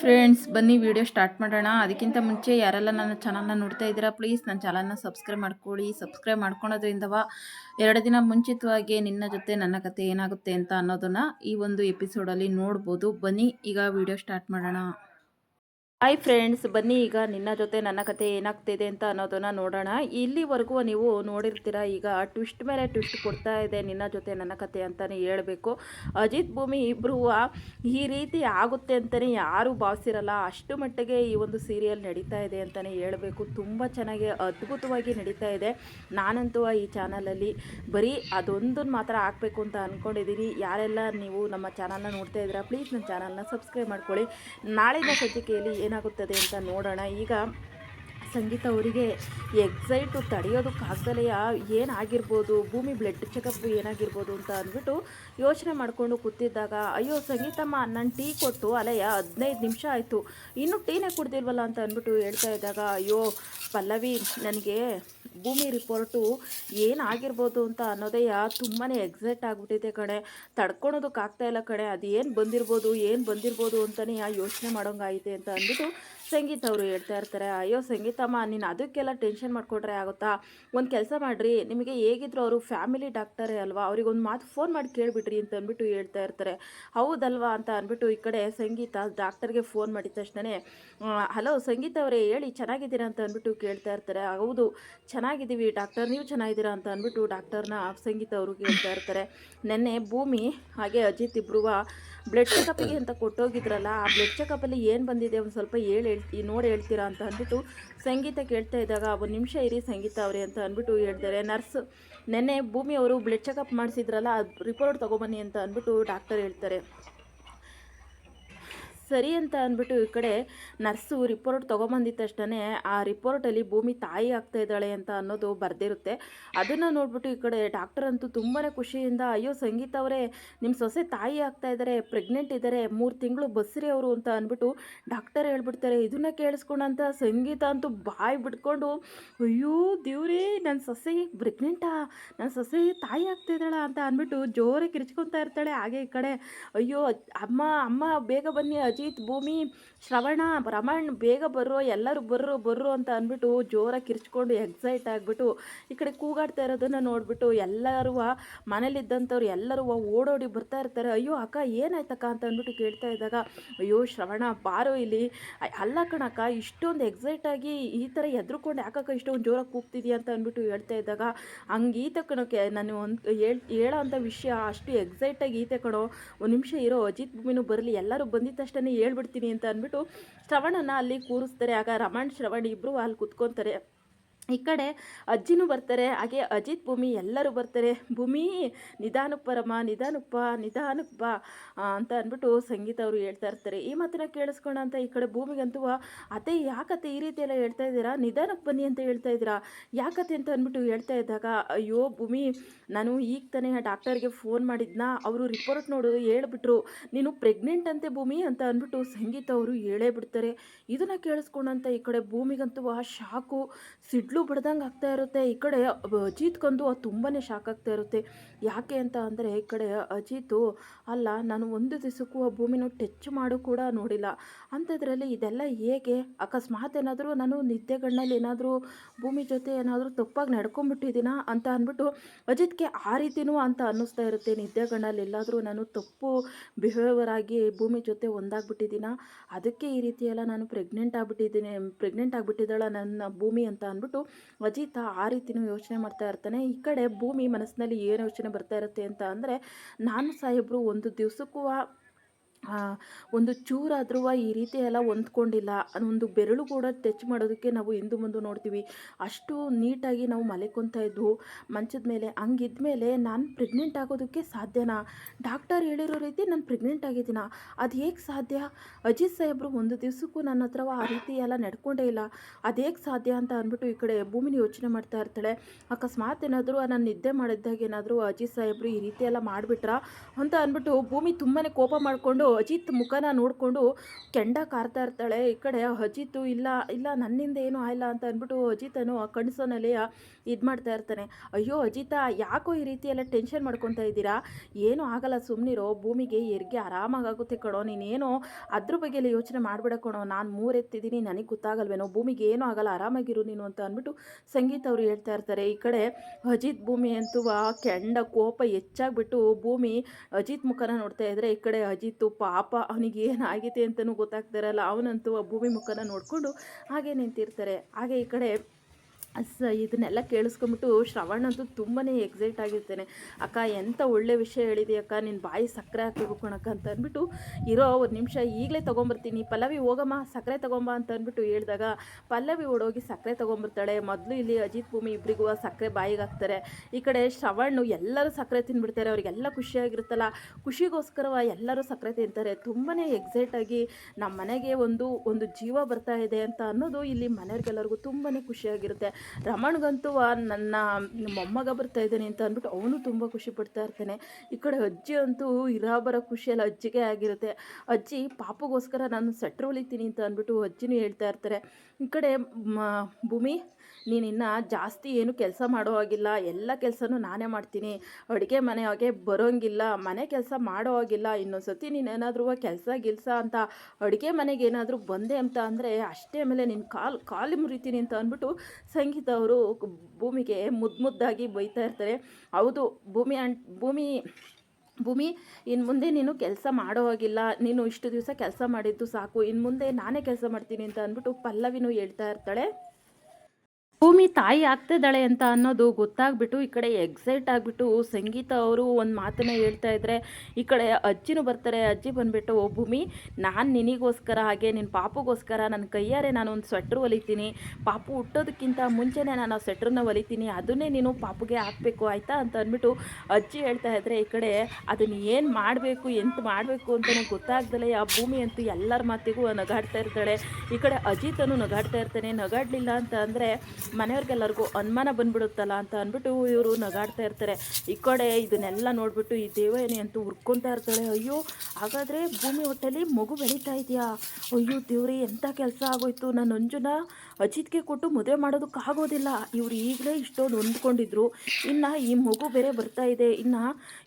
Friends ಬನ್ನಿ video start ಮಾಡೋಣ. ಅದಕ್ಕಿಂತ ಮುಂಚೆ ಯಾರೆಲ್ಲ ನನ್ನ ಚಾನಲ್ನ ನೋಡ್ತಾ ಇದ್ದೀರಾ ಪ್ಲೀಸ್ ನನ್ನ ಚಾನಲ್ನ ಸಬ್ಸ್ಕ್ರೈಬ್ ಮಾಡ್ಕೊಳ್ಳಿ. ಸಬ್ಸ್ಕ್ರೈಬ್ ಮಾಡ್ಕೊಳೋದ್ರಿಂದವ ಎರಡು ದಿನ ಮುಂಚಿತವಾಗಿ ನಿನ್ನ ಜೊತೆ ನನ್ನ ಕತೆ ಏನಾಗುತ್ತೆ ಅಂತ ಅನ್ನೋದನ್ನು ಈ ಒಂದು ಎಪಿಸೋಡಲ್ಲಿ ನೋಡ್ಬೋದು. ಬನ್ನಿ, ಈಗ ವಿಡಿಯೋ ಸ್ಟಾರ್ಟ್ ಮಾಡೋಣ. ಹಾಯ್ ಫ್ರೆಂಡ್ಸ್ ಬನ್ನಿ ಈಗ ನಿನ್ನ ಜೊತೆ ನನ್ನ ಕತೆ ಏನಾಗ್ತಿದೆ ಅಂತ ಅನ್ನೋದನ್ನು ನೋಡೋಣ. ಇಲ್ಲಿವರೆಗೂ ನೀವು ನೋಡಿರ್ತೀರ, ಈಗ ಟ್ವಿಸ್ಟ್ ಮೇಲೆ ಟ್ವಿಸ್ಟ್ ಕೊಡ್ತಾ ಇದೆ ನಿನ್ನ ಜೊತೆ ನನ್ನ ಕತೆ ಅಂತಲೇ ಹೇಳಬೇಕು. ಅಜಿತ್ ಭೂಮಿ ಇಬ್ಬರು ಈ ರೀತಿ ಆಗುತ್ತೆ ಅಂತಲೇ ಯಾರೂ ಭಾವಿಸಿರಲ್ಲ. ಅಷ್ಟು ಮಟ್ಟಿಗೆ ಈ ಒಂದು ಸೀರಿಯಲ್ ನಡೀತಾ ಇದೆ ಅಂತಲೇ ಹೇಳಬೇಕು. ತುಂಬ ಚೆನ್ನಾಗಿ, ಅದ್ಭುತವಾಗಿ ನಡೀತಾ ಇದೆ. ನಾನಂತೂ ಈ ಚಾನಲಲ್ಲಿ ಬರೀ ಅದೊಂದನ್ನು ಮಾತ್ರ ಹಾಕಬೇಕು ಅಂತ ಅಂದ್ಕೊಂಡಿದ್ದೀನಿ ಯಾರೆಲ್ಲ ನೀವು ನಮ್ಮ ಚಾನಲ್ನ ನೋಡ್ತಾ ಇದ್ದೀರಾ ಪ್ಲೀಸ್ ನನ್ನ ಚಾನಲ್ನ ಸಬ್ಸ್ಕ್ರೈಬ್ ಮಾಡ್ಕೊಳ್ಳಿ. ನಾಳಿನ ಸಂಚಿಕೆಯಲ್ಲಿ ಏನಾಗುತ್ತದೆ ಅಂತ ನೋಡೋಣ. ಈಗ ಸಂಗೀತ ಅವರಿಗೆ ಎಕ್ಸೈಟು ತಡೆಯೋದಕ್ಕಾಗ್ದಲೇ ಏನಾಗಿರ್ಬೋದು, ಭೂಮಿ ಬ್ಲಡ್ ಚೆಕಪ್ ಏನಾಗಿರ್ಬೋದು ಅಂತ ಅಂದ್ಬಿಟ್ಟು ಯೋಚನೆ ಮಾಡಿಕೊಂಡು ಕೂತಿದ್ದಾಗ, ಅಯ್ಯೋ ಸಂಗೀತಮ್ಮ, ನಾನು ಟೀ ಕೊಟ್ಟು, ಅಲೆಯ, ಹದಿನೈದು ನಿಮಿಷ ಆಯಿತು, ಇನ್ನೂ ಟೀನೇ ಕುಡ್ದಿಲ್ವಲ್ಲ ಅಂತ ಅಂದ್ಬಿಟ್ಟು ಹೇಳ್ತಾ ಇದ್ದಾಗ, ಅಯ್ಯೋ ಪಲ್ಲವಿ, ನನಗೆ ಭೂಮಿ ರಿಪೋರ್ಟು ಏನಾಗಿರ್ಬೋದು ಅಂತ ಅನ್ನೋದೇ ತುಂಬಾ ಎಕ್ಸೈಟ್ ಆಗಿಬಿಟ್ಟಿದೆ ಕಣೆ ತಡ್ಕೊಳೋದಕ್ಕಾಗ್ತಾ ಇಲ್ಲ ಕಣೆ ಅದು ಏನು ಬಂದಿರ್ಬೋದು ಏನು ಬಂದಿರ್ಬೋದು ಅಂತಲೇ ಯೋಚನೆ ಮಾಡೋಂಗಾಯಿತೆ ಅಂತ ಅಂದ್ಬಿಟ್ಟು ಸಂಗೀತ ಅವರು ಹೇಳ್ತಾ ಇರ್ತಾರೆ, ಅಯ್ಯೋ ಸಂಗೀತಮ್ಮ, ನೀನು ಅದಕ್ಕೆಲ್ಲ ಟೆನ್ಷನ್ ಮಾಡಿಕೊಟ್ರೆ ಆಗುತ್ತಾ? ಒಂದು ಕೆಲಸ ಮಾಡಿರಿ, ನಿಮಗೆ ಹೇಗಿದ್ರು ಅವರು ಫ್ಯಾಮಿಲಿ ಡಾಕ್ಟರೇ ಅಲ್ವಾ? ಅವ್ರಿಗೆ ಒಂದು ಮಾತು ಫೋನ್ ಮಾಡಿ ಕೇಳಿಬಿಟ್ರಿ ಅಂತ ಅಂದ್ಬಿಟ್ಟು ಹೇಳ್ತಾ ಇರ್ತಾರೆ. ಹೌದಲ್ವಾ? ಅಂತ ಅಂದ್ಬಿಟ್ಟು ಈ ಕಡೆ ಸಂಗೀತ ಡಾಕ್ಟರ್ಗೆ ಫೋನ್ ಮಾಡಿದ ತಕ್ಷಣ ಹಲೋ ಸಂಗೀತ ಅವರೇ ಹೇಳಿ ಚೆನ್ನಾಗಿದ್ದೀರಾ? ಅಂತ ಅಂದ್ಬಿಟ್ಟು ಕೇಳ್ತಾ ಇರ್ತಾರೆ. ಹೌದು, ಚೆನ್ನಾಗಿದ್ದೀವಿ ಡಾಕ್ಟರ್ ನೀವು ಚೆನ್ನಾಗಿದ್ದೀರಾ? ಅಂತ ಅಂದ್ಬಿಟ್ಟು ಡಾಕ್ಟರ್ನ ಸಂಗೀತ ಅವರು ಕೇಳ್ತಾ ಇರ್ತಾರೆ. ನೆನ್ನೆ ಭೂಮಿ ಹಾಗೆ ಅಜಿತ್ ಇಬ್ರು ಬ್ಲಡ್ ಚೆಕಪ್ಗೆ ಅಂತ ಕೊಟ್ಟೋಗಿದ್ರಲ್ಲ, ಆ ಬ್ಲಡ್ ಚೆಕಪ್ಪಲ್ಲಿ ಏನು ಬಂದಿದೆ ಒಂದು ಸ್ವಲ್ಪ ಹೇಳಿ ಹೇಳ್ತಿ ನೋಡಿ ಹೇಳ್ತೀರಾ ಅಂತ ಅಂದ್ಬಿಟ್ಟು ಸಂಗೀತ ಕೇಳ್ತಾ ಇದ್ದಾಗ ಒಂದು ನಿಮಿಷ ಇರಿ ಸಂಗೀತ ಅವರೇ ಅಂತ ಅಂದ್ಬಿಟ್ಟು ಹೇಳ್ತಾರೆ. ನರ್ಸ್ ನೆನ್ನೆ ಭೂಮಿ ಅವರು ಬ್ಲಡ್ ಚೆಕಪ್ ಮಾಡಿಸಿದ್ರಲ್ಲ, ಅದು ರಿಪೋರ್ಟ್ ತೊಗೊಬನ್ನಿ ಅಂತ ಅಂದ್ಬಿಟ್ಟು ಡಾಕ್ಟರ್ ಹೇಳ್ತಾರೆ. ಸರಿ ಅಂತ ಅಂದ್ಬಿಟ್ಟು ಈ ಕಡೆ ನರ್ಸು ರಿಪೋರ್ಟ್ ತೊಗೊಂಬಂದಿದ್ದ ತಕ್ಷಣ ಆ ರಿಪೋರ್ಟಲ್ಲಿ ಭೂಮಿ ತಾಯಿ ಆಗ್ತಾ ಇದ್ದಾಳೆ ಅಂತ ಅನ್ನೋದು ಬರೆದಿರುತ್ತೆ. ಅದನ್ನು ನೋಡ್ಬಿಟ್ಟು ಈ ಕಡೆ ಡಾಕ್ಟರ್ ಅಂತೂ ತುಂಬಾ ಖುಷಿಯಿಂದ, ಅಯ್ಯೋ ಸಂಗೀತ ಅವರೇ ನಿಮ್ಮ ಸೊಸೆ ತಾಯಿ ಆಗ್ತಾ ಇದ್ದಾರೆ ಪ್ರೆಗ್ನೆಂಟ್ ಇದ್ದಾರೆ ಮೂರು ತಿಂಗಳು ಬಸ್ರಿ ಅವರು ಅಂತ ಅಂದ್ಬಿಟ್ಟು ಡಾಕ್ಟರ್ ಹೇಳ್ಬಿಡ್ತಾರೆ, ಇದನ್ನು ಕೇಳಿಸ್ಕೊಂಡಂಥ ಸಂಗೀತ ಅಂತೂ ಬಾಯಿ ಬಿಟ್ಕೊಂಡು, ಅಯ್ಯೋ ದೇವ್ರಿ ನನ್ನ ಸೊಸೆ ಪ್ರೆಗ್ನೆಂಟಾ ನನ್ನ ಸೊಸೆ ತಾಯಿ ಆಗ್ತಾ ಇದ್ದಾಳ ಅಂತ ಅಂದ್ಬಿಟ್ಟು ಜೋರಾಗಿ ಕಿರಿಚ್ಕೊತಾ ಇರ್ತಾಳೆ. ಹಾಗೆ ಈ ಕಡೆ, ಅಯ್ಯೋ ಅಮ್ಮ ಅಮ್ಮ, ಬೇಗ ಬನ್ನಿ ಅಜಿತ್, ಭೂಮಿ, ಶ್ರವಣ, ರಮಣ್, ಬೇಗ ಬರ್ರೋ, ಎಲ್ಲರೂ ಬರ್ರು ಬರ್ರು ಅಂತ ಅಂದ್ಬಿಟ್ಟು ಜೋರಾಗಿ ಕಿರ್ಚ್ಕೊಂಡು ಎಕ್ಸೈಟ್ ಆಗಿಬಿಟ್ಟು ಈ ಕಡೆ ಕೂಗಾಡ್ತಾ ಇರೋದನ್ನು ನೋಡಿಬಿಟ್ಟು ಎಲ್ಲರೂ ಮನೇಲಿದ್ದಂಥವ್ರು ಎಲ್ಲರೂ ಓಡೋಡಿ ಬರ್ತಾ ಇರ್ತಾರೆ. ಅಯ್ಯೋ ಅಕ್ಕ ಏನಾಯ್ತಕ್ಕ ಅಂತ ಅಂದ್ಬಿಟ್ಟು ಕೇಳ್ತಾ ಇದ್ದಾಗ, ಅಯ್ಯೋ ಶ್ರವಣ, ಬಾರೋ ಇಲ್ಲಿ. ಅಲ್ಲ ಕಣಕ್ಕ, ಇಷ್ಟೊಂದು ಎಕ್ಸೈಟ್ ಆಗಿ ಈ ಥರ ಎದ್ರುಕೊಂಡು, ಯಾಕಕ್ಕ ಇಷ್ಟೊಂದು ಜೋರಾಗಿ ಕೂಗ್ತಿದ್ಯಾ ಅಂತ ಅಂದ್ಬಿಟ್ಟು ಹೇಳ್ತಾ ಇದ್ದಾಗ, ಹಂಗೆ ಈತ ಕಣಕ್ಕೆ ನಾನು ಒಂದು ಹೇಳ್, ಹೇಳೋ ಅಂಥ ವಿಷಯ ಅಷ್ಟು ಎಕ್ಸೈಟಾಗಿ ಈತೆ ಕಣೋ, ಒಂದು ನಿಮಿಷ ಇರೋ, ಅಜಿತ್, ಭೂಮಿನೂ ಬರಲಿ, ಎಲ್ಲರೂ ಬಂದಿದ್ದ ತಕ್ಷಣ ಹೇಳ್ಬಿಡ್ತೀನಿ ಅಂತ ಅಂದ್ಬಿಟ್ಟು ಶ್ರವಣನ ಅಲ್ಲಿ ಕೂರಿಸ್ತಾರೆ. ಆಗ ರಮಣ್ ಶ್ರವಣ್ ಇಬ್ಬರು ಅಲ್ಲಿ ಕುತ್ಕೊತಾರೆ. ಈ ಕಡೆ ಅಜ್ಜಿನೂ ಬರ್ತಾರೆ, ಹಾಗೆ ಅಜಿತ್, ಭೂಮಿ ಎಲ್ಲರೂ ಬರ್ತಾರೆ. ಭೂಮಿ ನಿಧಾನಕ್ಕೆ ಬರಮ್ಮ ನಿಧಾನಪ್ಪ ಬಾ ಅಂತ ಅಂದ್ಬಿಟ್ಟು ಸಂಗೀತ ಅವರು ಹೇಳ್ತಾ ಇರ್ತಾರೆ. ಈ ಮಾತನ್ನ ಕೇಳಿಸ್ಕೊಂಡ ಅಂತ ಈ ಕಡೆ ಭೂಮಿಗಂತೂ, ಅತ್ತೆ ಯಾಕತ್ತೆ ಈ ರೀತಿ ಹೇಳ್ತಾ ಇದ್ದೀರಾ? ನಿಧಾನಕ್ಕೆ ಬನ್ನಿ ಅಂತ ಹೇಳ್ತಾ ಇದ್ದೀರಾ? ಯಾಕತ್ತೆ ಅಂತ ಅಂದ್ಬಿಟ್ಟು ಹೇಳ್ತಾ ಇದ್ದಾಗ, ಅಯ್ಯೋ ಭೂಮಿ, ನಾನು ಈಗ ತಾನೇ ಡಾಕ್ಟರ್ಗೆ ಫೋನ್ ಮಾಡಿದ್ನ? ಅವರು ರಿಪೋರ್ಟ್ ನೋಡೋದು ಹೇಳ್ಬಿಟ್ರು. ನೀನು ಪ್ರೆಗ್ನೆಂಟ್ ಅಂತೆ ಭೂಮಿ ಅಂತ ಅಂದ್ಬಿಟ್ಟು ಸಂಗೀತ ಅವರು ಹೇಳೇ ಬಿಡ್ತಾರೆ. ಇದನ್ನು ಕೇಳಿಸ್ಕೊಂಡಂತ ಈ ಕಡೆ ಭೂಮಿಗಂತೂ ಶಾಕು, ಸಿಡ್ಲು ಸಿಡ್ಲು ಬಡ್ದಂಗೆ ಆಗ್ತಾ ಇರುತ್ತೆ. ಈ ಕಡೆ ಅಜಿತ್ಗೊಂದು ತುಂಬಾ ಶಾಕ್ ಆಗ್ತಾ ಇರುತ್ತೆ. ಯಾಕೆ ಅಂತ ಅಂದರೆ, ಈ ಕಡೆ ಅಜಿತು, ಅಲ್ಲ, ನಾನು ಒಂದು ದಿವಸಕ್ಕೂ ಆ ಭೂಮಿನ ಟಚ್ ಮಾಡೋ ಕೂಡ ನೋಡಿಲ್ಲ. ಅಂಥದ್ರಲ್ಲಿ ಇದೆಲ್ಲ ಹೇಗೆ? ಅಕಸ್ಮಾತ್ ಏನಾದರೂ ನಾನು ನಿದ್ದೆಗಣ್ಣಲ್ಲಿ ಏನಾದರೂ ಭೂಮಿ ಜೊತೆ ಏನಾದರೂ ತಪ್ಪಾಗಿ ನಡ್ಕೊಂಬಿಟ್ಟಿದ್ದೀನಾ ಅಂತ ಅಂದ್ಬಿಟ್ಟು ಅಜಿತ್ಗೆ ಆ ರೀತಿನೂ ಅಂತ ಅನ್ನಿಸ್ತಾ ಇರುತ್ತೆ. ನಿದ್ದೆಗಣ್ಣಲ್ಲಿ ಎಲ್ಲಾದರೂ ನಾನು ತಪ್ಪು ಬಿಹೇವಿಯರ್ ಆಗಿ ಭೂಮಿ ಜೊತೆ ಒಂದಾಗ್ಬಿಟ್ಟಿದ್ದೀನ? ಅದಕ್ಕೆ ಈ ರೀತಿ ಎಲ್ಲ ನಾನು ಪ್ರೆಗ್ನೆಂಟ್ ಆಗಿಬಿಟ್ಟಿದ್ದೀನಿ ಪ್ರೆಗ್ನೆಂಟ್ ಆಗಿಬಿಟ್ಟಿದ್ದಾಳ ನನ್ನ ಭೂಮಿ ಅಂತ ಅಂದ್ಬಿಟ್ಟು ಅಜಿತ ಆ ರೀತಿನೂ ಯೋಚನೆ ಮಾಡ್ತಾ ಇರ್ತಾನೆ. ಈ ಕಡೆ ಭೂಮಿ ಮನಸ್ಸಿನಲ್ಲಿ ಏನು ಯೋಚನೆ ಬರ್ತಾ ಇರುತ್ತೆ ಅಂತ ಅಂದರೆ, ನಾನು ಸಾಹೇಬರು ಒಂದು ದಿವಸಕ್ಕೂ ಒಂದು ಚೂರಾದರೂ ಈ ರೀತಿ ಎಲ್ಲ ಹೊಂದ್ಕೊಂಡಿಲ್ಲ. ಒಂದು ಬೆರಳು ಕೂಡ ಟಚ್ ಮಾಡೋದಕ್ಕೆ ನಾವು ಹಿಂದು ಮುಂದೆ ನೋಡ್ತೀವಿ. ಅಷ್ಟು ನೀಟಾಗಿ ನಾವು ಮಲ್ಕೊತಾ ಇದ್ವು. ಮಂಚದ ಮೇಲೆ, ಹಂಗಿದ್ಮೇಲೆ ನಾನು ಪ್ರೆಗ್ನೆಂಟ್ ಆಗೋದಕ್ಕೆ ಸಾಧ್ಯನಾ? ಡಾಕ್ಟರ್ ಹೇಳಿರೋ ರೀತಿ ನಾನು ಪ್ರೆಗ್ನೆಂಟ್ ಆಗಿದ್ದೀನ? ಅದು ಹೇಗೆ ಸಾಧ್ಯ? ಅಜಿತ್ ಸಾಹೇಬ್ರು ಒಂದು ದಿವಸಕ್ಕೂ ನನ್ನ ಹತ್ರ ಆ ರೀತಿ ಎಲ್ಲ ನಡ್ಕೊಂಡೇ ಇಲ್ಲ. ಅದು ಹೇಗೆ ಸಾಧ್ಯ ಅಂತ ಅಂದ್ಬಿಟ್ಟು ಈ ಕಡೆ ಭೂಮಿನ ಯೋಚನೆ ಮಾಡ್ತಾ ಇರ್ತಾಳೆ. ಅಕಸ್ಮಾತ್ ಏನಾದರೂ ನಾನು ನಿದ್ದೆ ಮಾಡಿದ್ದಾಗ ಏನಾದರೂ ಅಜಿತ್ ಸಾಹೇಬ್ರು ಈ ರೀತಿ ಎಲ್ಲ ಮಾಡಿಬಿಟ್ರ ಅಂತ ಅಂದ್ಬಿಟ್ಟು ಭೂಮಿ ತುಂಬಾ ಕೋಪ ಮಾಡಿಕೊಂಡು ಅಜಿತ್ ಮುಖನ ನೋಡಿಕೊಂಡು ಕೆಂಡ ಕಾರ್ತಾ ಇರ್ತಾಳೆ, ಈ ಕಡೆ ಅಜಿತ್ತು ಇಲ್ಲ ಇಲ್ಲ ನನ್ನಿಂದ ಏನೂ ಆಯಿಲ್ಲ ಅಂತ ಅಂದ್ಬಿಟ್ಟು ಅಜಿತನು ಆ ಕಣ್ಸೋನಲ್ಲಿ ಇದು ಮಾಡ್ತಾ ಇರ್ತಾನೆ. ಅಯ್ಯೋ ಅಜಿತ, ಯಾಕೋ ಈ ರೀತಿ ಎಲ್ಲ ಟೆನ್ಷನ್ ಮಾಡ್ಕೊತಾ ಇದ್ದೀರಾ? ಏನೂ ಆಗಲ್ಲ ಸುಮ್ಮನಿರೋ ಭೂಮಿಗೆ ಹೆರಿಗೆ ಆರಾಮಾಗುತ್ತೆ ಕಣೋ, ನೀನೇನೋ ಅದ್ರ ಬಗ್ಗೆ ಯೋಚನೆ ಮಾಡಬೇಡ ಕಣೋ, ನಾನು ಮೂರೆತ್ತಿದ್ದೀನಿ, ನನಗೆ ಗೊತ್ತಾಗಲ್ವೇನೋ, ಭೂಮಿಗೆ ಏನೂ ಆಗಲ್ಲ, ಆರಾಮಾಗಿರು ನೀನು ಅಂತ ಅಂದ್ಬಿಟ್ಟು ಸಂಗೀತ ಅವರು ಹೇಳ್ತಾ ಇರ್ತಾರೆ. ಈ ಕಡೆ ಅಜಿತ್ ಭೂಮಿ ಅಂತೂ ಕೆಂಡ ಕೋಪ ಹೆಚ್ಚಾಗ್ಬಿಟ್ಟು ಭೂಮಿ ಅಜಿತ್ ಮುಖನ ನೋಡ್ತಾ ಇದ್ರೆ, ಈ ಕಡೆ ಅಜಿತ್ತು ಪಾಪ ಅವನಿಗೆ ಏನಾಗಿದೆ ಅಂತಲೂ ಗೊತ್ತಾಗ್ತಾರಲ್ಲ ಅವನಂತೂ ಆ ಭೂಮಿ ಮುಖನ ನೋಡಿಕೊಂಡು ಹಾಗೆ ನಿಂತಿರ್ತಾರೆ. ಹಾಗೆ ಈ ಕಡೆ ಸ ಇದನ್ನೆಲ್ಲ ಕೇಳಿಸ್ಕೊಂಬಿಟ್ಟು ಶ್ರವಣ್ ಅಂತೂ ತುಂಬಾ ಎಕ್ಸೈಟ್ ಆಗಿರ್ತೇನೆ. ಅಕ್ಕ ಎಂಥ ಒಳ್ಳೆ ವಿಷಯ ಹೇಳಿದೆ ಅಕ್ಕ ನಿನ್ನ ಬಾಯಿ ಸಕ್ಕರೆ ಹಾಕಬೇಕು ಅಂತ ಅಂದ್ಬಿಟ್ಟು ಇರೋ ಒಂದು ನಿಮಿಷ ಈಗಲೇ ತೊಗೊಂಬರ್ತೀನಿ. ಪಲ್ಲವಿ ಹೋಗಮ್ಮ, ಸಕ್ಕರೆ ತೊಗೊಂಬ ಅಂತ ಅಂದ್ಬಿಟ್ಟು ಹೇಳಿದಾಗ ಪಲ್ಲವಿ ಓಡೋಗಿ ಸಕ್ಕರೆ ತೊಗೊಂಬರ್ತಾಳೆ. ಮೊದಲು ಇಲ್ಲಿ ಅಜಿತ್ ಭೂಮಿ ಇಬ್ಬರಿಗೂ ಸಕ್ಕರೆ ಬಾಯಿಗೆ ಹಾಕ್ತಾರೆ. ಈ ಕಡೆ ಶ್ರವಣ್ಣು ಎಲ್ಲರೂ ಸಕ್ಕರೆ ತಿಂದ್ಬಿಡ್ತಾರೆ ಅವರಿಗೆಲ್ಲ ಖುಷಿಯಾಗಿರುತ್ತಲ್ಲ. ಖುಷಿಗೋಸ್ಕರ ಎಲ್ಲರೂ ಸಕ್ಕರೆ ತಿಂತಾರೆ. ತುಂಬಾ ಎಕ್ಸೈಟಾಗಿ ನಮ್ಮ ಮನೆಗೆ ಒಂದು ಒಂದು ಜೀವ ಬರ್ತಾ ಇದೆ ಅಂತ ಅನ್ನೋದು ಇಲ್ಲಿ ಮನೆಯವ್ರಿಗೆಲ್ಲರಿಗೂ ತುಂಬಾ ಖುಷಿಯಾಗಿರುತ್ತೆ. ರಮಣ್ಗಂತೂ ನನ್ನ ಮೊಮ್ಮಗ ಬರ್ತಾ ಇದ್ದಾನೆ ಅಂತ ಅಂದ್ಬಿಟ್ಟು ಅವನು ತುಂಬ ಖುಷಿ ಪಡ್ತಾ ಇರ್ತಾನೆ. ಈ ಕಡೆ ಅಜ್ಜಿ ಅಂತೂ ಇರಾಬರ ಖುಷಿಯಲ್ಲಿ ಅಜ್ಜಿಗೆ ಆಗಿರುತ್ತೆ. ಅಜ್ಜಿ, ಪಾಪಗೋಸ್ಕರ ನಾನು ಸೆಟ್ರ್ ಹೊಲಿತೀನಿ ಅಂತ ಅಂದ್ಬಿಟ್ಟು ಅಜ್ಜಿನೂ ಹೇಳ್ತಾ ಇರ್ತಾರೆ. ಈ ಕಡೆ ಭೂಮಿ ನೀನಿನ್ನು ಜಾಸ್ತಿ ಏನು ಕೆಲಸ ಮಾಡೋ ಹಾಗಿಲ್ಲ, ಎಲ್ಲ ಕೆಲಸನೂ ನಾನೇ ಮಾಡ್ತೀನಿ, ಅಡುಗೆ ಮನೆ ಹಾಗೆ ಬರೋಂಗಿಲ್ಲ, ಮನೆ ಕೆಲಸ ಮಾಡೋ ಹಾಗಿಲ್ಲ ಇನ್ನೊಂದು ಸತಿ ನೀನೇನಾದರೂ ಕೆಲಸ ಗಿಲ್ಸ ಅಂತ ಅಡುಗೆ ಮನೆಗೆ ಏನಾದರೂ ಬಂದೆ ಅಂತ ಅಂದರೆ ಅಷ್ಟೇ ಮೇಲೆ ನಿನ್ನ ಕಾಲು ಕಾಲು ಮುರಿತೀನಿ ಅಂತ ಅಂದ್ಬಿಟ್ಟು ಸಂಗೀತ ಅವರು ಭೂಮಿಗೆ ಮುದ್ದು ಮುದ್ದಾಗಿ ಬೈತಾ ಇರ್ತಾರೆ. ಹೌದು, ಭೂಮಿ ಅಂಟ್ ಭೂಮಿ ಭೂಮಿ ಇನ್ನು ಮುಂದೆ ನೀನು ಕೆಲಸ ಮಾಡೋ ಹಾಗಿಲ್ಲ, ನೀನು ಇಷ್ಟು ದಿವಸ ಕೆಲಸ ಮಾಡಿದ್ದು ಸಾಕು ಇನ್ನು ಮುಂದೆ ನಾನೇ ಕೆಲಸ ಮಾಡ್ತೀನಿ ಅಂತ ಅಂದ್ಬಿಟ್ಟು ಪಲ್ಲವಿನೂ ಹೇಳ್ತಾ ಇರ್ತಾಳೆ. ಭೂಮಿ ತಾಯಿ ಆಗ್ತಿದ್ದಾಳೆ ಅಂತ ಅನ್ನೋದು ಗೊತ್ತಾಗ್ಬಿಟ್ಟು ಈ ಕಡೆ ಎಕ್ಸೈಟ್ ಆಗಿಬಿಟ್ಟು ಸಂಗೀತ ಅವರು ಒಂದು ಮಾತನ್ನ ಹೇಳ್ತಾ ಇದ್ರೆ, ಈ ಕಡೆ ಅಜ್ಜಿನೂ ಬರ್ತಾರೆ, ಅಜ್ಜಿ ಬಂದುಬಿಟ್ಟು, ಓ ಭೂಮಿ, ನಾನು ನಿನಗೋಸ್ಕರ ಹಾಗೆ ನಿನ್ನ ಪಾಪುಗೋಸ್ಕರ ನನ್ನ ಕೈಯಾರೆ ನಾನು ಒಂದು ಸ್ವೆಟ್ರ್ ಹೊಲಿತೀನಿ. ಪಾಪು ಹುಟ್ಟೋದಕ್ಕಿಂತ ಮುಂಚೆನೇ ನಾನು ಆ ಸ್ವೆಟ್ರನ್ನ ಹೊಲಿತೀನಿ. ಅದನ್ನೇ ನೀನು ಪಾಪುಗೆ ಹಾಕಬೇಕು, ಆಯಿತಾ? ಅಂತ ಅಂದ್ಬಿಟ್ಟು ಅಜ್ಜಿ ಹೇಳ್ತಾ ಇದ್ರೆ, ಈ ಕಡೆ ಅದನ್ನು ಏನು ಮಾಡಬೇಕು, ಎಂತ ಮಾಡಬೇಕು ಅಂತಲೂ ಗೊತ್ತಾಗ್ದಲೇ ಆ ಭೂಮಿ ಅಂತೂ ಎಲ್ಲರ ಮಾತಿಗೂ ನಗಾಡ್ತಾ ಇರ್ತಾಳೆ. ಈ ಕಡೆ ಅಜಿತನು ನಗಾಡ್ತಾ ಇರ್ತಾನೆ. ನಗಾಡಲಿಲ್ಲ ಅಂತ ಅಂದರೆ ಮನೆಯವ್ರಿಗೆಲ್ಲರಿಗೂ ಅನುಮಾನ ಬಂದ್ಬಿಡುತ್ತಲ್ಲ ಅಂತ ಅಂದ್ಬಿಟ್ಟು ಇವರು ನಗಾಡ್ತಾ ಇರ್ತಾರೆ. ಈ ಕಡೆ ಇದನ್ನೆಲ್ಲ ನೋಡ್ಬಿಟ್ಟು ಈ ದೇವಯಾನಿ ಅಂತೂ ಹುರ್ಕೊತಾ ಇರ್ತಾಳೆ. ಅಯ್ಯೋ, ಹಾಗಾದರೆ ಭೂಮಿ ಹೊಟ್ಟೆಲಿ ಮಗು ಬೆಳೀತಾ ಇದೆಯಾ? ಅಯ್ಯೋ ದೇವ್ರಿ ಎಂಥ ಕೆಲಸ ಆಗೋಯ್ತು? ನಾನು ಅಂಜುನ ಅಜಿತ್ಗೆ ಕೊಟ್ಟು ಮದುವೆ ಮಾಡೋದಕ್ಕಾಗೋದಿಲ್ಲ ಇವ್ರು ಈಗಲೇ ಇಷ್ಟೊಂದು ಹೊಂದ್ಕೊಂಡಿದ್ರು. ಇನ್ನು ಈ ಮಗು ಬೇರೆ ಬರ್ತಾ ಇದೆ. ಇನ್ನು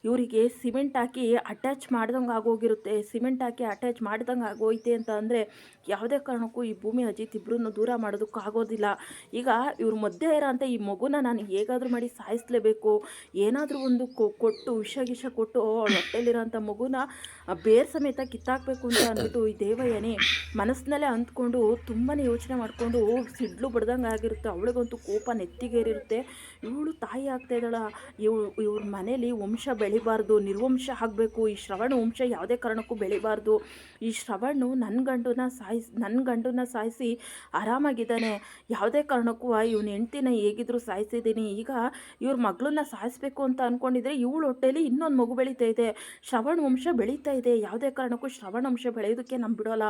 ಇವರಿಗೆ ಸಿಮೆಂಟ್ ಹಾಕಿ ಅಟ್ಯಾಚ್ ಮಾಡ್ದಂಗೆ ಆಗೋಗಿರುತ್ತೆ. ಸಿಮೆಂಟ್ ಹಾಕಿ ಅಟ್ಯಾಚ್ ಮಾಡ್ದಂಗೆ ಆಗೋಯ್ತೆ ಅಂತ ಅಂದರೆ ಯಾವುದೇ ಕಾರಣಕ್ಕೂ ಈ ಭೂಮಿ ಅಜಿತ್ ಇಬ್ಬರನ್ನು ದೂರ ಮಾಡೋದಕ್ಕಾಗೋದಿಲ್ಲ ಈಗ ಇವ್ರ ಮಧ್ಯೆ ಇರೋಂಥ ಈ ಮಗುನ ನಾನು ಹೇಗಾದರೂ ಮಾಡಿ ಸಾಯಿಸಲೇಬೇಕು. ಏನಾದರೂ ಒಂದು ಕೊಟ್ಟು ವಿಷ ಗಿಷ ಕೊಟ್ಟು ಹೊಟ್ಟೆಲಿರೋಂಥ ಮಗುನ ಬೇರ್ ಸಮೇತ ಕಿತ್ತಾಕಬೇಕು ಅಂತ ಅಂದ್ಬಿಟ್ಟು ಈ ದೇವಯ್ಯನೇ ಮನಸ್ಸಿನಲ್ಲೇ ಅಂದ್ಕೊಂಡು ತುಂಬಾ ಯೋಚನೆ ಮಾಡಿಕೊಂಡು ಸಿಡ್ಲು ಬಡ್ದಂಗೆ ಆಗಿರುತ್ತೆ. ಅವಳಿಗಂತೂ ಕೋಪ ನೆತ್ತಿಗೇರಿರುತ್ತೆ. ಇವಳು ತಾಯಿ ಆಗ್ತಾ ಇದ್ದಾಳ. ಇವ್, ಇವ್ರ ಮನೇಲಿ ವಂಶ ಬೆಳಿಬಾರ್ದು. ನಿರ್ವಂಶ ಆಗಬೇಕು. ಈ ಶ್ರವಣ ವಂಶ ಯಾವುದೇ ಕಾರಣಕ್ಕೂ ಬೆಳಿಬಾರ್ದು. ಈ ಶ್ರವಣ್ಣು ನನ್ನ ಗಂಡನ ಸಾಯಿಸಿ ನನ್ನ ಗಂಡನ ಸಾಯಿಸಿ ಆರಾಮಾಗಿದ್ದಾನೆ. ಯಾವುದೇ ಕಾರಣಕ್ಕೂ ಇವನ ಹೆಂಡ್ತಿನ ಹೇಗಿದ್ರು ಸಾಯಿಸಿದ್ದೀನಿ. ಈಗ ಇವ್ರ ಮಗಳನ್ನ ಸಾಯಿಸ್ಬೇಕು ಅಂತ ಅಂದ್ಕೊಂಡಿದ್ರೆ ಇವಳು ಹೊಟ್ಟೆಯಲ್ಲಿ ಇನ್ನೊಂದು ಮಗು ಬೆಳೀತಾ ಇದೆ. ಶ್ರವಣ ವಂಶ ಬೆಳೀತಾ ಯಾವುದೇ ಕಾರಣಕ್ಕೂ ಶ್ರವಣ ಅಂಶ ಬೆಳೆಯೋದಕ್ಕೆ ನಾನು ಬಿಡೋಲ್ಲ.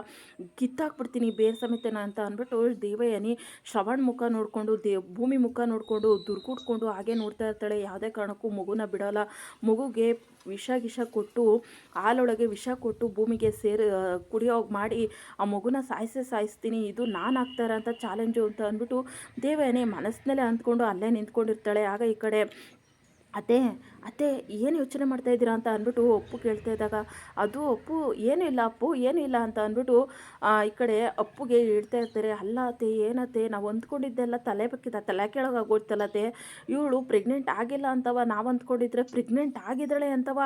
ಕಿತ್ತಾಕ್ಬಿಡ್ತೀನಿ ಬೇರೆ ಸಮೇತನ ಅಂತ ಅಂದ್ಬಿಟ್ಟು ದೇವಯಾನಿ ಶ್ರವಣ ಮುಖ ನೋಡಿಕೊಂಡು, ದೇ, ಭೂಮಿ ಮುಖ ನೋಡಿಕೊಂಡು ದುರ್ಗುಟ್ಕೊಂಡು ಹಾಗೆ ನೋಡ್ತಾ ಇರ್ತಾಳೆ. ಯಾವುದೇ ಕಾರಣಕ್ಕೂ ಮಗುನ ಬಿಡೋಲ್ಲ. ಮಗುಗೆ ವಿಷ ಗಿಷ ಕೊಟ್ಟು, ಹಾಲೊಳಗೆ ವಿಷ ಕೊಟ್ಟು ಭೂಮಿಗೆ ಸೇರಿ ಕುಡಿಯೋಗಿ ಮಾಡಿ ಆ ಮಗುನ ಸಾಯಿಸೇ ಸಾಯಿಸ್ತೀನಿ, ಇದು ನಾನು ಆಗ್ತಾ ಇರೋಂಥ ಚಾಲೆಂಜು ಅಂತ ಅಂದ್ಬಿಟ್ಟು ದೇವಯಾನಿ ಮನಸ್ಸಿನಲ್ಲೇ ಅಂದ್ಕೊಂಡು ಅಲ್ಲೇ ನಿಂತ್ಕೊಂಡಿರ್ತಾಳೆ. ಆಗ ಈ ಕಡೆ ಅತ್ತೆ ಅತ್ತೆ, ಏನು ಯೋಚನೆ ಮಾಡ್ತಾ ಇದ್ದೀರಾ ಅಂತ ಅಂದ್ಬಿಟ್ಟು ಅಪ್ಪು ಕೇಳ್ತಾ ಇದ್ದಾಗ, ಅದು ಅಪ್ಪು, ಏನೂ ಇಲ್ಲ ಅಪ್ಪು, ಏನೂ ಇಲ್ಲ ಅಂತ ಅಂದ್ಬಿಟ್ಟು ಈ ಕಡೆ ಅಪ್ಪುಗೆ ಹೇಳ್ತಾ ಇರ್ತಾರೆ, ಅಲ್ಲ ಅತ್ತೆ, ಏನತ್ತೆ, ನಾವು ಅಂದ್ಕೊಂಡಿದ್ದೆಲ್ಲ ತಲೆ ಬೇಕಿದ್ದ ತಲೆ ಕೆಳಗೆ ಆಗೋಯ್ತಲ್ಲತ್ತೆ ಇವಳು ಪ್ರೆಗ್ನೆಂಟ್ ಆಗಿಲ್ಲ ಅಂತವ, ನಾವು ಅಂದ್ಕೊಂಡಿದ್ರೆ ಪ್ರೆಗ್ನೆಂಟ್ ಆಗಿದ್ದಾಳೆ ಅಂತವ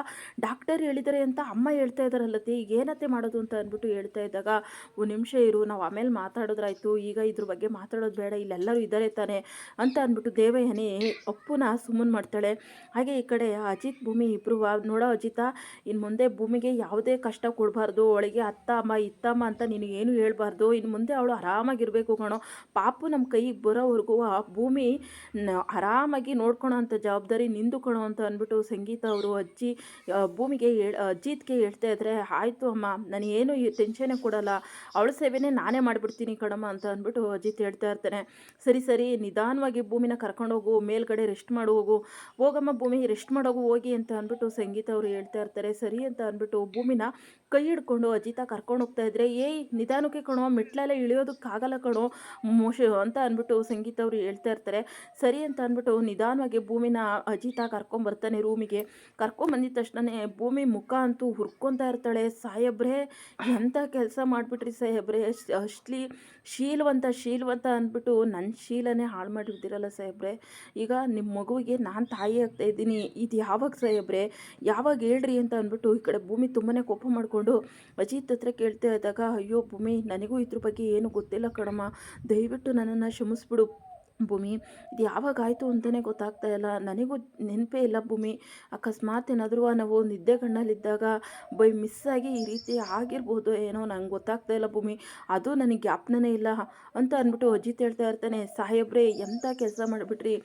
ಡಾಕ್ಟರ್ ಹೇಳಿದರೆ ಅಂತ ಅಮ್ಮ ಹೇಳ್ತಾ ಇದ್ದಾರಲ್ಲತ್ತೆ ಈಗ ಏನತ್ತೆ ಮಾಡೋದು ಅಂತ ಅಂದ್ಬಿಟ್ಟು ಹೇಳ್ತಾ ಇದ್ದಾಗ, ಒಂದು ನಿಮಿಷ ಇರು, ನಾವು ಆಮೇಲೆ ಮಾತಾಡೋದ್ರಾಯ್ತು, ಈಗ ಇದ್ರ ಬಗ್ಗೆ ಮಾತಾಡೋದು ಬೇಡ, ಇಲ್ಲೆಲ್ಲರೂ ಇದ್ದಾರೆ ತಾನೆ ಅಂತ ಅಂದ್ಬಿಟ್ಟು ದೇವಯ್ಯನೇ ಅಪ್ಪುನ ಸುಮ್ಮನೆ ಮಾಡ್ತಾಳೆ. ಹಾಗೆ ಈ ಕಡೆ ಅಜಿತ್ ಭೂಮಿ ಇಬ್ಬರು ನೋಡೋ ಅಜಿತ ಇನ್ನು ಮುಂದೆ ಭೂಮಿಗೆ ಯಾವುದೇ ಕಷ್ಟ ಕೊಡಬಾರ್ದು, ಅವಳಿಗೆ ಅತ್ತ, ಅಮ್ಮ ಇತ್ತಮ್ಮ ಅಂತ ನಿನಗೇನು ಹೇಳಬಾರ್ದು ಇನ್ನು ಮುಂದೆ ಅವಳು ಆರಾಮಾಗಿರಬೇಕು ಕಣೋ. ಪಾಪು ನಮ್ಮ ಕೈಗೆ ಬರೋವರೆಗೂ ಆ ಭೂಮಿ ಆರಾಮಾಗಿ ನೋಡ್ಕೊಳೋ ಅಂಥ ಜವಾಬ್ದಾರಿ ನಿಂದು ಕಣೋ ಅಂತ ಅಂದ್ಬಿಟ್ಟು ಸಂಗೀತ ಅವರು ಅಜ್ಜಿ ಭೂಮಿಗೆ ಹೇಳ, ಅಜಿತ್ಗೆ ಹೇಳ್ತಾ ಇದ್ದರೆ ಆಯಿತು ಅಮ್ಮ, ನಾನು ಏನು ಟೆನ್ಷನೇ ಕೊಡಲ್ಲ, ಅವಳ ಸೇವೆನೇ ನಾನೇ ಮಾಡಿಬಿಡ್ತೀನಿ ಕಣಮ್ಮ ಅಂತ ಅಂದ್ಬಿಟ್ಟು ಅಜಿತ್ ಹೇಳ್ತಾ ಇರ್ತಾನೆ. ಸರಿ ಸರಿ, ನಿಧಾನವಾಗಿ ಭೂಮಿನ ಕರ್ಕೊಂಡೋಗು ಮೇಲ್ಗಡೆ ರೆಸ್ಟ್ ಮಾಡು ಹೋಗು. ಹೋಗಮ್ಮ ಭೂಮಿ ರೆಸ್ಟ್ ಮಾಡೋಗು ಹೋಗಿ ಅಂತ ಅಂದ್ಬಿಟ್ಟು ಸಂಗೀತ ಅವರು ಹೇಳ್ತಾ ಇರ್ತಾರೆ. ಸರಿ ಅಂತ ಅಂದ್ಬಿಟ್ಟು ಭೂಮಿನ ಕೈ ಹಿಡ್ಕೊಂಡು ಅಜಿತ ಕರ್ಕೊಂಡು ಹೋಗ್ತಾ ಇದ್ರೆ, ಏಯ್, ನಿಧಾನಕ್ಕೆ ಕಣೋ, ಮೆಟ್ಲೆಲ್ಲ ಇಳಿಯೋದಕ್ಕಾಗಲ್ಲ ಕಣೋ, ಮೋಶ ಅಂತ ಅಂದ್ಬಿಟ್ಟು ಸಂಗೀತ ಅವರು ಹೇಳ್ತಾ ಇರ್ತಾರೆ. ಸರಿ ಅಂತ ಅಂದ್ಬಿಟ್ಟು ನಿಧಾನವಾಗಿ ಭೂಮಿನ ಅಜಿತ ಕರ್ಕೊಂಬರ್ತಾನೆ ರೂಮಿಗೆ. ಕರ್ಕೊಂಬಂದಿದ ತಕ್ಷಣನೇ ಭೂಮಿ ಮುಖ ಅಂತೂ ಹುರ್ಕೊತಾ ಇರ್ತಾಳೆ. ಸಾಹೇಬ್ರೆ ಎಂಥ ಕೆಲಸ ಮಾಡಿಬಿಟ್ರಿ ಸಾಹೇಬ್ರೆ? ಅಷ್ಟ್ಲಿ ಶೀಲವಂತ ಶೀಲವಂತ ಅಂದ್ಬಿಟ್ಟು ನನ್ನ ಶೀಲನೇ ಹಾಳು ಮಾಡಿರ್ತೀರಲ್ಲ ಸಾಹೇಬ್ರೆ. ಈಗ ನಿಮ್ಮ ಮಗುವಿಗೆ ನಾನು ತಾಯಿ ಆಗ್ತಾ ಇದ್ದೀನಿ. ಇದು ಯಾವಾಗ ಸಾಹೇಬ್ರೆ ಯಾವಾಗ ಹೇಳ್ರಿ ಅಂತ ಅಂದ್ಬಿಟ್ಟು ಈ ಕಡೆ ಭೂಮಿ ತುಂಬಾ ಕೋಪ ಮಾಡಿಕೊಂಡು ಅಜಿತ್ ಹತ್ರ ಕೇಳ್ತಾ ಇದ್ದಾಗ, ಅಯ್ಯೋ ಭೂಮಿ, ನನಗೂ ಇದ್ರ ಬಗ್ಗೆ ಏನು ಗೊತ್ತಿಲ್ಲ ಕಣಮ್ಮ. ದಯವಿಟ್ಟು ನನ್ನನ್ನು ಕ್ಷಮಿಸ್ಬಿಡು. ಭೂಮಿ. ಇದು ಯಾವಾಗ ಆಯಿತು ಅಂತಲೇ ಗೊತ್ತಾಗ್ತಾ ಇಲ್ಲ. ನನಗೂ ನೆನಪೇ ಇಲ್ಲ ಭೂಮಿ. ಅಕಸ್ಮಾತ್ ಏನಾದರೂ ನಾವು ನಿದ್ದೆ ಕಣ್ಣಲ್ಲಿದ್ದಾಗ ಬೈ ಮಿಸ್ಸಾಗಿ ಈ ರೀತಿ ಆಗಿರ್ಬೋದು ಏನೋ, ನಂಗೆ ಗೊತ್ತಾಗ್ತಾ ಇಲ್ಲ ಭೂಮಿ. ಅದು ನನಗೆ ಜ್ಞಾಪನೇ ಇಲ್ಲ ಅಂತ ಅಂದ್ಬಿಟ್ಟು ಅಜಿತ್ ಹೇಳ್ತಾ ಇರ್ತಾನೆ, ಸಾಹೇಬ್ರೆ ಎಂಥ ಕೆಲಸ ಮಾಡಿಬಿಟ್ರಿ?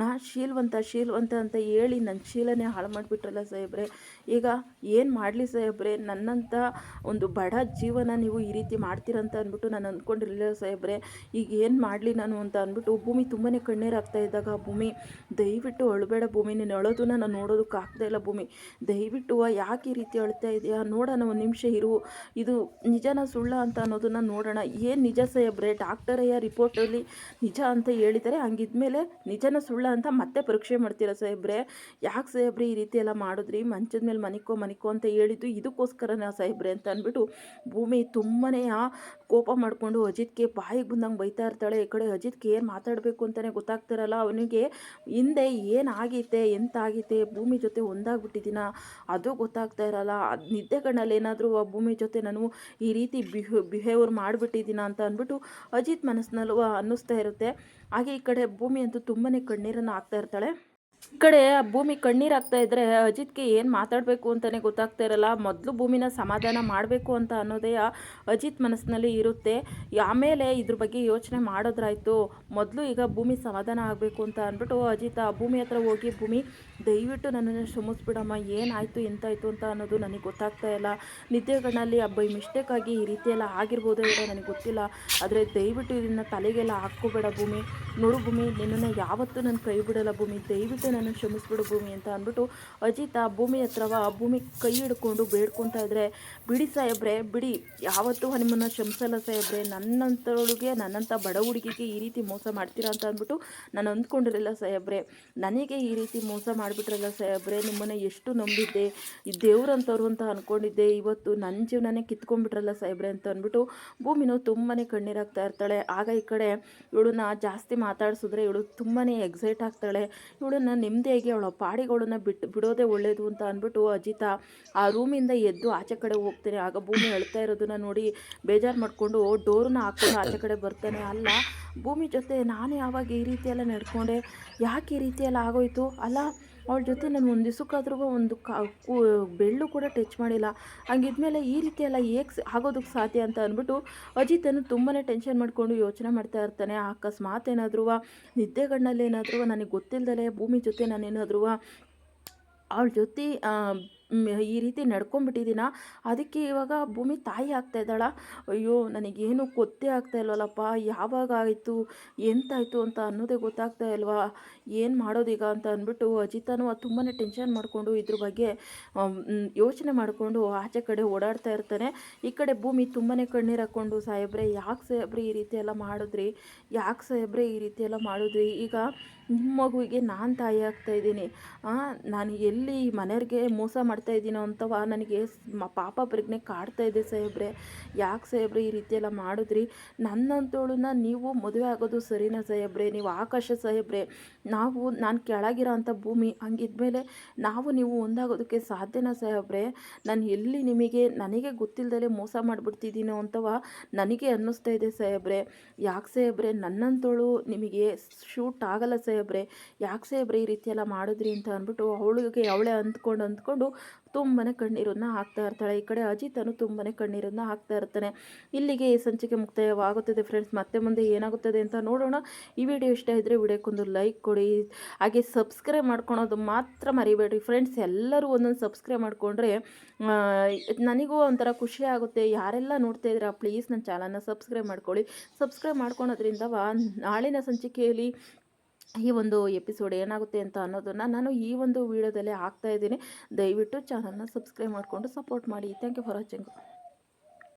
ನಾ ಶೀಲ್ವಂತ ಶೀಲ್ವಂತ ಅಂತ ಹೇಳಿ ನನ್ನ ಶೀಲನೇ ಹಾಳು ಮಾಡಿಬಿಟ್ರಲ್ಲ ಸಾಹೇಬ್ರೆ. ಈಗ ಏನು ಮಾಡಲಿ ಸಾಹೇಬ್ರೆ? ನನ್ನಂಥ ಒಂದು ಬಡ ಜೀವನ ನೀವು ಈ ರೀತಿ ಮಾಡ್ತೀರಂತ ಅಂದ್ಬಿಟ್ಟು ನಾನು ಅಂದ್ಕೊಂಡಿರಲಿಲ್ಲ ಸಾಹೇಬ್ರೆ. ಈಗ ಏನು ಮಾಡಲಿ ನಾನು ಅಂತ ಅಂದ್ಬಿಟ್ಟು ಭೂಮಿ ತುಂಬಾ ಕಣ್ಣೀರಾಗ್ತಾ ಇದ್ದಾಗ ಭೂಮಿ, ದಯವಿಟ್ಟು ಅಳಬೇಡ ಭೂಮಿ, ನೀನು ಅಳೋದನ್ನ ನಾನು ನೋಡೋದಕ್ಕೆ ಆಗ್ತಾ ಇಲ್ಲ ಭೂಮಿ. ದಯವಿಟ್ಟು ಯಾಕೆ ಈ ರೀತಿ ಅಳ್ತಾ ಇದೆಯಾ? ನೋಡೋಣ ಒಂದು ನಿಮಿಷ ಇರು. ಇದು ನಿಜನ ಸುಳ್ಳ ಅಂತ ಅನ್ನೋದನ್ನು ನೋಡೋಣ. ಏನು ನಿಜ ಸಾಹೇಬ್ರೆ? ಡಾಕ್ಟರಯ್ಯ ರಿಪೋರ್ಟಲ್ಲಿ ನಿಜ ಅಂತ ಹೇಳಿದರೆ ಹಂಗಿದ್ಮೇಲೆ ನಿಜನ ಸುಳ್ಳ ಅಂತ ಮತ್ತೆ ಪರೀಕ್ಷೆ ಮಾಡ್ತೀರಾ ಸಾಹೇಬ್ರೆ? ಯಾಕೆ ಸಾಹೇಬ್ರೆ ಈ ರೀತಿ ಎಲ್ಲ ಮಾಡಿದ್ರಿ? ಮಂಚದ ಮೇಲೆ ಮನಿಕೋ ಮನಿಕೋ ಅಂತ ಹೇಳಿದ್ದು ಇದಕ್ಕೋಸ್ಕರನ ಸಾಹೇಬ್ರೆ ಅಂತ ಅಂದ್ಬಿಟ್ಟು ಭೂಮಿ ತುಂಬಾ ಕೋಪ ಮಾಡಿಕೊಂಡು ಅಜಿತ್ಗೆ ಬಾಯಿಗೆ ಬಂದಂಗೆ ಬೈತಾ ಇರ್ತಾಳೆ. ಈ ಕಡೆ ಅಜಿತ್ಗೆ ಏನು ಮಾತಾಡಬೇಕು ಅಂತಲೇ ಗೊತ್ತಾಗ್ತಿರಲ್ಲ. ಅವನಿಗೆ ಹಿಂದೆ ಏನಾಗೈತೆ ಎಂತ ಆಗೈತೆ ಭೂಮಿ ಜೊತೆ ಒಂದಾಗ್ಬಿಟ್ಟಿದ್ದೀನ? ಅದು ಗೊತ್ತಾಗ್ತಾ ಇರಲ್ಲ. ಅದು ನಿದ್ದೆ ಕಣ್ಣಲ್ಲಿ ಏನಾದರೂ ಆ ಭೂಮಿ ಜೊತೆ ನಾನು ಈ ರೀತಿ ಬಿಹೇ, ಬಿಹೇವರ್ ಮಾಡಿಬಿಟ್ಟಿದ್ದೀನ ಅಂತ ಅಂದ್ಬಿಟ್ಟು ಅಜಿತ್ ಮನಸ್ಸಿನಲ್ಲೂ ಅನ್ನಿಸ್ತಾ ಇರುತ್ತೆ. ಹಾಗೆ ಈ ಕಡೆ ಭೂಮಿ ಅಂತೂ ತುಂಬಾ ಕಣ್ಣೀರನ್ನು ಹಾಕ್ತಾ ಇರ್ತಾಳೆ. ಈ ಕಡೆ ಭೂಮಿ ಕಣ್ಣೀರಾಗ್ತಾ ಇದ್ರೆ ಅಜಿತ್ಗೆ ಏನು ಮಾತಾಡಬೇಕು ಅಂತಲೇ ಗೊತ್ತಾಗ್ತಾ ಇರಲ್ಲ. ಮೊದಲು ಭೂಮಿನ ಸಮಾಧಾನ ಮಾಡಬೇಕು ಅಂತ ಅನ್ನೋದೇ ಅಜಿತ್ ಮನಸ್ಸಿನಲ್ಲಿ ಇರುತ್ತೆ. ಆಮೇಲೆ ಇದ್ರ ಬಗ್ಗೆ ಯೋಚನೆ ಮಾಡೋದ್ರಾಯ್ತು. ಮೊದಲು ಈಗ ಭೂಮಿ ಸಮಾಧಾನ ಆಗಬೇಕು ಅಂತ ಅಂದ್ಬಿಟ್ಟು ಅಜಿತ್ ಆ ಭೂಮಿ ಹತ್ರ ಹೋಗಿ, ಭೂಮಿ, ದಯವಿಟ್ಟು ನನ್ನನ್ನು ಶ್ರಮಿಸ್ಬಿಡಮ್ಮ ಏನಾಯಿತು, ಎಂತಾಯಿತು ಅಂತ ಅನ್ನೋದು ನನಗೆ ಗೊತ್ತಾಗ್ತಾ ಇಲ್ಲ. ನಿದ್ದೆಗಳಲ್ಲಿ ಮಿಸ್ಟೇಕ್ ಆಗಿ ಈ ರೀತಿ ಎಲ್ಲ ಆಗಿರ್ಬೋದು ನನಗೆ ಗೊತ್ತಿಲ್ಲ. ಆದರೆ ದಯವಿಟ್ಟು ಇದನ್ನು ತಲೆಗೆಲ್ಲ ಹಾಕ್ಕೋಬೇಡ ಭೂಮಿ. ನೋಡು ಭೂಮಿ, ನಿನ್ನನ್ನು ಯಾವತ್ತೂ ನನ್ನ ಕೈ ಬಿಡಲ್ಲ ಭೂಮಿ. ದಯವಿಟ್ಟು ನನ್ನ ಕ್ಷಮಿಸ್ಬಿಡು ಭೂಮಿ ಅಂತ ಅಂದ್ಬಿಟ್ಟು ಅಜಿತ ಭೂಮಿ ಹತ್ರವ ಭೂಮಿ ಕೈ ಹಿಡ್ಕೊಂಡು ಬೇಡ್ಕೊತಾ ಇದ್ರೆ, ಬಿಡಿ ಸಾಹೇಬ್ರೆ, ಬಿಡಿ. ಯಾವತ್ತೂ ನಿಮ್ಮನ್ನು ಕ್ಷಮಿಸಲ್ಲ ಸಾಹೇಬ್ರೆ. ನನ್ನಂಥವಳಿಗೆ ನನ್ನಂಥ ಬಡ ಹುಡುಗಿಗೆ ಈ ರೀತಿ ಮೋಸ ಮಾಡ್ತೀರಾ ಅಂತ ಅಂದ್ಬಿಟ್ಟು ನಾನು ಅಂದ್ಕೊಂಡಿರಲಿಲ್ಲ ಸಾಹೇಬ್ರೆ. ನನಗೆ ಈ ರೀತಿ ಮೋಸ ಮಾಡಿಬಿಟ್ರಲ್ಲ ಸಾಹೇಬ್ರೆ. ನಿಮ್ಮನ್ನು ಎಷ್ಟು ನಂಬಿದ್ದೆ. ಈ ದೇವ್ರಂಥವ್ರು ಅಂತ ಅಂದ್ಕೊಂಡಿದ್ದೆ ಇವತ್ತು ನನ್ನ ಜೀವನನೇ ಕಿತ್ಕೊಂಡ್ಬಿಟ್ರಲ್ಲ ಸಾಹೇಬ್ರೆ ಅಂತ ಅಂದ್ಬಿಟ್ಟು ಭೂಮಿನೂ ತುಂಬಾ ಕಣ್ಣೀರಾಗ್ತಾ ಇರ್ತಾಳೆ. ಆಗ ಈ ಕಡೆ ಇವಳನ್ನ ಜಾಸ್ತಿ ಮಾತಾಡಿಸಿದ್ರೆ ಇವಳು ತುಂಬಾ ಎಕ್ಸೈಟ್ ಆಗ್ತಾಳೆ. ಇವಳನ್ನ ನೆಮ್ಮದಿಯಾಗಿ ಅವಳ ಪಾಡಿಗಳನ್ನ ಬಿಟ್ಟು ಬಿಡೋದೆ ಒಳ್ಳೆಯದು ಅಂತ ಅಂದ್ಬಿಟ್ಟು ಅಜಿತ ಆ ರೂಮಿಂದ ಎದ್ದು ಆಚೆ ಕಡೆ ಹೋಗ್ತಾನೆ. ಆಗ ಭೂಮಿ ಅಳ್ತಾ ಇರೋದನ್ನ ನೋಡಿ ಬೇಜಾರು ಮಾಡಿಕೊಂಡು ಡೋರ್ನ ಹಾಕೊಂಡು ಆಚೆ ಕಡೆ ಬರ್ತಾನೆ. ಅಲ್ಲ, ಭೂಮಿ ಜೊತೆ ನಾನು ಯಾವಾಗ ಈ ರೀತಿಯೆಲ್ಲ ನಡ್ಕೊಂಡೆ? ಯಾಕೆ ಈ ರೀತಿಯೆಲ್ಲ ಆಗೋಯ್ತು? ಅಲ್ಲ ಅವಳ ಜೊತೆ ನಾನು ಒಂದು ದಿವಸಕ್ಕಾದ್ರೂ ಒಂದು ಬೆಳ್ಳು ಕೂಡ ಟಚ್ ಮಾಡಿಲ್ಲ. ಹಂಗಿದ್ಮೇಲೆ ಈ ರೀತಿ ಎಲ್ಲ ಹೇಗೆ ಆಗೋದಕ್ಕೆ ಸಾಧ್ಯ ಅಂತ ಅಂದ್ಬಿಟ್ಟು ಅಜಿತನು ತುಂಬಾ ಟೆನ್ಷನ್ ಮಾಡಿಕೊಂಡು ಯೋಚನೆ ಮಾಡ್ತಾ ಇರ್ತಾನೆ. ಅಕಸ್ಮಾತ್ ಏನಾದ್ರೂ ನಿದ್ದೆಗಣ್ಣಲ್ಲಿ ಏನಾದರೂ ನನಗೆ ಗೊತ್ತಿಲ್ಲದಲೇ ಭೂಮಿ ಜೊತೆ ನಾನೇನಾದ್ರೂ ಅವಳ ಜೊತೆ ಈ ರೀತಿ ನಡ್ಕೊಂಡ್ಬಿಟ್ಟಿದ್ದೀನ? ಅದಕ್ಕೆ ಇವಾಗ ಭೂಮಿ ತಾಯಿ ಆಗ್ತಾ ಇದ್ದಾಳ? ಅಯ್ಯೋ, ನನಗೇನು ಗೊತ್ತೇ ಆಗ್ತಾ ಇಲ್ವಲ್ಲಪ್ಪ ಯಾವಾಗ ಆಯಿತು ಎಂತಾಯಿತು ಅಂತ ಅನ್ನೋದೇ ಗೊತ್ತಾಗ್ತಾ ಇಲ್ವಾ? ಏನು ಮಾಡೋದೀಗ ಅಂತ ಅಂದ್ಬಿಟ್ಟು ಅಜಿತನು ತುಂಬಾ ಟೆನ್ಷನ್ ಮಾಡಿಕೊಂಡು ಇದ್ರ ಬಗ್ಗೆ ಯೋಚನೆ ಮಾಡಿಕೊಂಡು ಆಚೆ ಕಡೆ ಓಡಾಡ್ತಾ ಇರ್ತಾನೆ. ಈ ಕಡೆ ಭೂಮಿ ತುಂಬಾ ಕಣ್ಣೀರು ಹಾಕ್ಕೊಂಡು ಸಾಹೇಬ್ರೆ, ಯಾಕೆ ಸಾಹೇಬ್ರೆ ಈ ರೀತಿ ಎಲ್ಲ ಮಾಡಿದ್ರಿ? ಯಾಕೆ ಸಾಹೇಬ್ರೆ ಈ ರೀತಿ ಎಲ್ಲ ಮಾಡಿದ್ರಿ? ಈಗ ನಿಮ್ಮ ಮಗುವಿಗೆ ನಾನು ತಾಯಿ ಆಗ್ತಾ ಇದ್ದೀನಿ. ನಾನು ಎಲ್ಲಿ ಮನೆಯವ್ರಿಗೆ ಮೋಸ ಮಾಡ್ತಾ ಇದ್ದೀನೋ ಅಂತವ ನನಗೆ ಪಾಪ ಪ್ರಜ್ಞೆ ಕಾಡ್ತಾ ಇದೆ ಸಾಹೇಬ್ರೆ. ಯಾಕೆ ಸಾಹೇಬ್ರೆ ಈ ರೀತಿ ಎಲ್ಲ ಮಾಡಿದ್ರಿ? ನನ್ನಂತೋಳನ್ನ ನೀವು ಮದುವೆ ಆಗೋದು ಸರಿನಾ ಸಾಹೇಬ್ರೆ? ನೀವು ಆಕಾಶ ಸಾಹೇಬ್ರೆ. ನಾವು, ನಾನು ಕೆಳಗಿರೋ ಅಂಥ ಭೂಮಿ ಹಂಗಿದ್ಮೇಲೆ ನಾವು ನೀವು ಒಂದಾಗೋದಕ್ಕೆ ಸಾಧ್ಯನಾ ಸಾಹೇಬ್ರೆ? ನಾನು ಎಲ್ಲಿ ನಿಮಗೆ, ನನಗೆ ಗೊತ್ತಿಲ್ಲದಲೇ ಮೋಸ ಮಾಡಿಬಿಡ್ತಿದ್ದೀನೋ ಅಂತವ ನನಗೆ ಅನ್ನಿಸ್ತಾ ಇದೆ ಸಾಹೇಬ್ರೆ. ಯಾಕೆ ಸಾಹೇಬ್ರೆ? ನನ್ನಂತೋಳು ನಿಮಗೆ ಶೂಟ್ ಆಗಲ್ಲ ಸಾಹೇಬ್ರೆ. ಯಾಕೆ ಸಾಹೇಬ್ರೆ ಈ ರೀತಿ ಎಲ್ಲ ಮಾಡಿದ್ರಿ ಅಂತ ಅಂದ್ಬಿಟ್ಟು ಅವಳಿಗೆ ಅವಳೆ ಅಂದ್ಕೊಂಡು ಅಂದ್ಕೊಂಡು ತುಂಬಾ ಕಣ್ಣೀರನ್ನ ಹಾಕ್ತಾ ಇರ್ತಾಳೆ. ಈ ಕಡೆ ಅಜಿತನು ತುಂಬನೇ ಕಣ್ಣೀರನ್ನ ಹಾಕ್ತಾ ಇರ್ತಾನೆ. ಇಲ್ಲಿಗೆ ಈ ಸಂಚಿಕೆ ಮುಕ್ತಾಯವಾಗುತ್ತದೆ ಫ್ರೆಂಡ್ಸ್ ಮತ್ತೆ ಮುಂದೆ ಏನಾಗುತ್ತದೆ ಅಂತ ನೋಡೋಣ. ಈ ವಿಡಿಯೋ ಇಷ್ಟ ಇದ್ದರೆ ವಿಡಿಯೋಕ್ಕೊಂದು ಲೈಕ್ ಕೊಡಿ. ಹಾಗೆ ಸಬ್ಸ್ಕ್ರೈಬ್ ಮಾಡ್ಕೊಳೋದು ಮಾತ್ರ ಮರಿಬೇಡ್ರಿ ಫ್ರೆಂಡ್ಸ್ ಎಲ್ಲರೂ ಒಂದೊಂದು ಸಬ್ಸ್ಕ್ರೈಬ್ ಮಾಡಿಕೊಂಡ್ರೆ ನನಗೂ ಒಂಥರ ಖುಷಿ ಆಗುತ್ತೆ. ಯಾರೆಲ್ಲ ನೋಡ್ತಾ ಇದ್ದೀರಾ ಪ್ಲೀಸ್ ನನ್ನ ಚಾನಲ್ನ ಸಬ್ಸ್ಕ್ರೈಬ್ ಮಾಡ್ಕೊಳ್ಳಿ. ಸಬ್ಸ್ಕ್ರೈಬ್ ಮಾಡ್ಕೊಳೋದ್ರಿಂದ ನಾಳಿನ ಸಂಚಿಕೆಯಲ್ಲಿ ಈ ಒಂದು ಎಪಿಸೋಡ್ ಏನಾಗುತ್ತೆ ಅಂತ ಅನ್ನೋದನ್ನು ನಾನು ಈ ಒಂದು ವಿಡಿಯೋದಲ್ಲಿ ಹಾಕ್ತಾ ಇದ್ದೀನಿ. ದಯವಿಟ್ಟು ಚಾನಲ್ನ ಸಬ್ಸ್ಕ್ರೈಬ್ ಮಾಡಿಕೊಂಡು ಸಪೋರ್ಟ್ ಮಾಡಿ. Thank you for watching